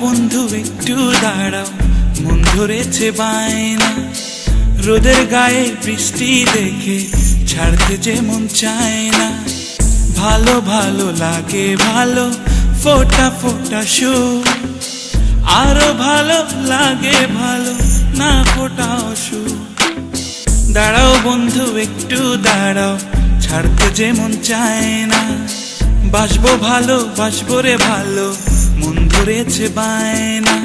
বন্ধু, একটু দাঁড়াও। মন ধরেছে বায়না। রোদের গায়ে বৃষ্টি দেখে ছাড়তে যে মন চায় না। ভালো ভালো লাগে, ভালো, ফোটা ফোটা সুর। আরও ভালো লাগে, ভালো, না ফোটা সুর। দাঁড়াও বন্ধু, একটু দাঁড়াও। ছাড়তে যে মন চায় না। বাসবো ভালো, বাসবো রে ভালো। মন ধরেছে বায়না।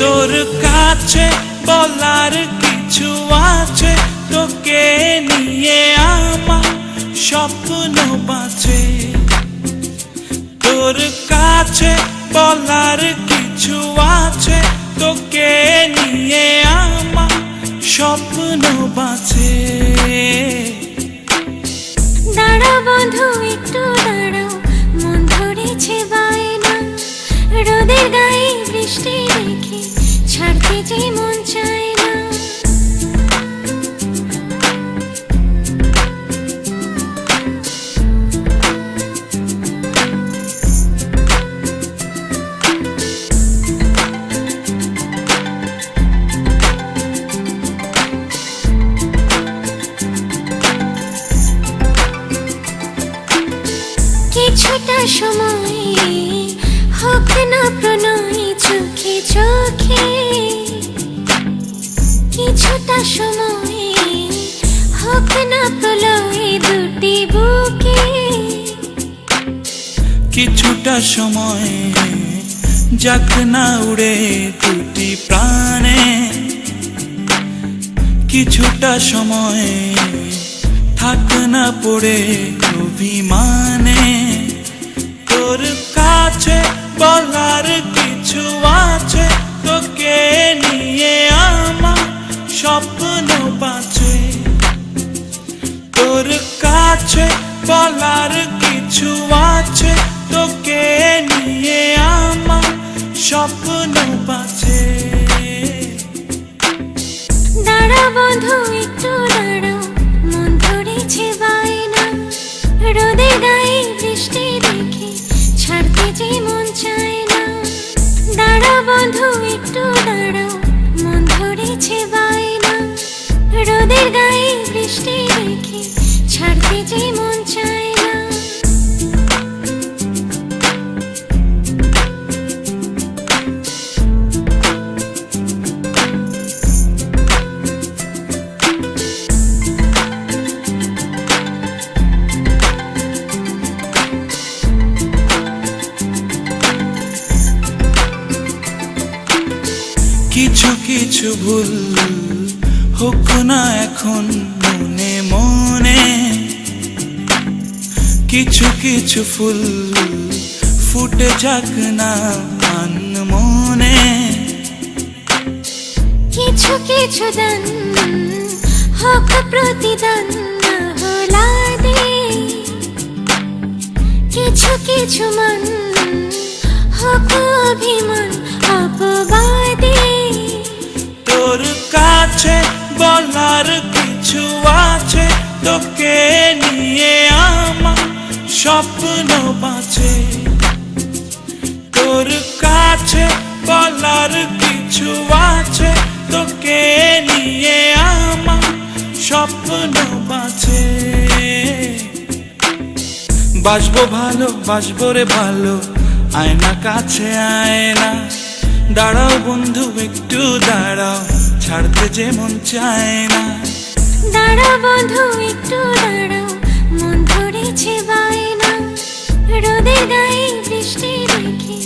তোর কাছে বলার কিছু আছে, তোকে নিয়ে আমার স্বপ্ন বাঁচে। তোর কাছে বলার কিছু আছে, তোকে নিয়ে স্বপ্ন বাঁচে। কিছুটা সময় যাক না উড়ে দুটি প্রাণে। কিছুটা সময় থাক না পড়ে অভিমানে। তোর কাছে বলার কিছু আছে, তোকে নিয়ে আমার স্বপ্ন বাঁচে। তোর কাছে বলার কিছু আছে তোকে নিয়ে আমার স্বপ্ন বাঁচে। কিছু কিছু ভুল হোক না এখন মনে মনে। কিছু কিছু ফুল ফুটে যাক না মান কিছু কিছু দান হোক প্রতিদান কিছু কিছু মন হোক অভিমান বলার কিছু আছে তোকে নিয়ে আমার স্বপ্ন বাঁচে। তোর কাছে বলার কিছু আছে তোকে নিয়ে আমার স্বপ্ন বাঁচে। বাসবো ভালো, বাসবো রে ভালো, আয়না কাছে আয়না। দাঁড়াও বন্ধু, একটু দাঁড়াও। ছাড়তে যেমন চায় না। দাঁড়া বন্ধু, একটু দাঁড়াও, মন ধরেছে বায়না। রোদে গায়ে বৃষ্টি রেখে